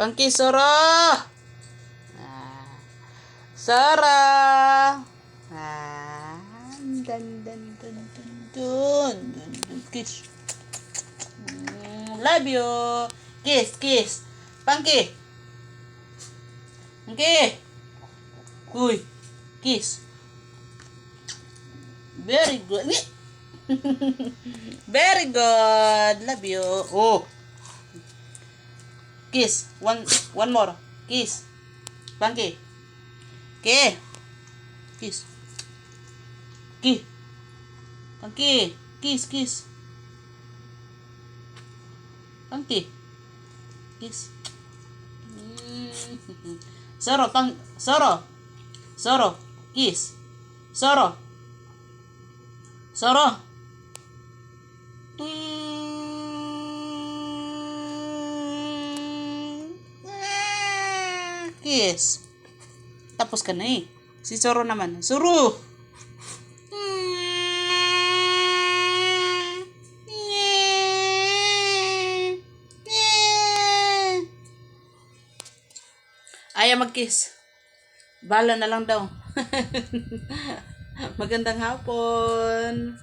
Pangki, Soro! Ah. Soro! Ah. Dun, dun, dun, dun, dun, dun, dun. Kiss. Mm, love you. Kiss, kiss. Pangki. Pangki. Uy. Kiss. Very good. Very good. Love you. Oh. Kiss. One one more. Kiss. Pangki. Ke. Kiss. Ki. Pangki. Kiss, kiss. Pangki. Kiss. Soro, pang Soro. Soro. Kiss. Soro. Soro. Kiss. Tapos ka na eh. Si Soro naman. Soro! Ayaw mag-kiss. Bala na lang daw. Magandang hapon.